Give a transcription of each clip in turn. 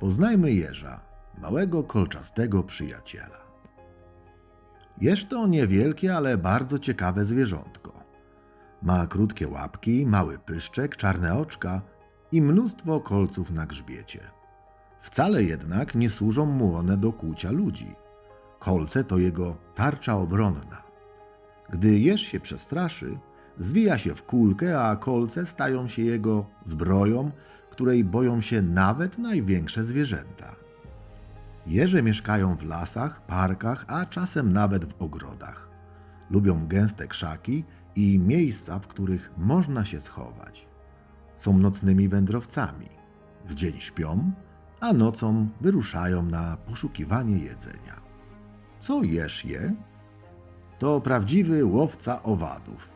Poznajmy jeża, małego kolczastego przyjaciela. Jeż to niewielkie, ale bardzo ciekawe zwierzątko. Ma krótkie łapki, mały pyszczek, czarne oczka i mnóstwo kolców na grzbiecie. Wcale jednak nie służą mu one do kłucia ludzi. Kolce to jego tarcza obronna. Gdy jeż się przestraszy, zwija się w kulkę, a kolce stają się jego zbroją, której boją się nawet największe zwierzęta. Jeże mieszkają w lasach, parkach, a czasem nawet w ogrodach. Lubią gęste krzaki i miejsca, w których można się schować. Są nocnymi wędrowcami. W dzień śpią, a nocą wyruszają na poszukiwanie jedzenia. Co jesz je? To prawdziwy łowca owadów.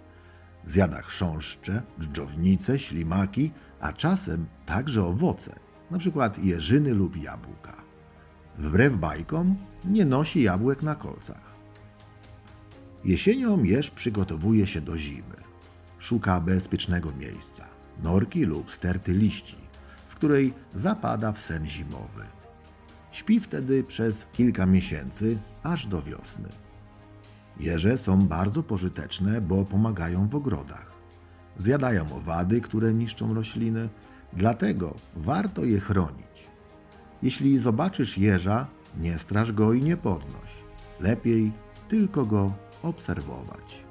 Zjada chrząszcze, dżdżownice, ślimaki, a czasem także owoce, np. jeżyny lub jabłka. Wbrew bajkom nie nosi jabłek na kolcach. Jesienią jeż przygotowuje się do zimy. Szuka bezpiecznego miejsca, norki lub sterty liści, w której zapada w sen zimowy. Śpi wtedy przez kilka miesięcy, aż do wiosny. Jeże są bardzo pożyteczne, bo pomagają w ogrodach. Zjadają owady, które niszczą rośliny, dlatego warto je chronić. Jeśli zobaczysz jeża, nie straż go i nie podnoś. Lepiej tylko go obserwować.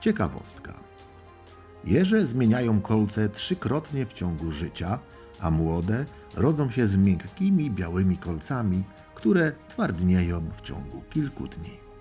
Ciekawostka. Jeże zmieniają kolce trzykrotnie w ciągu życia, a młode rodzą się z miękkimi białymi kolcami, które twardnieją w ciągu kilku dni.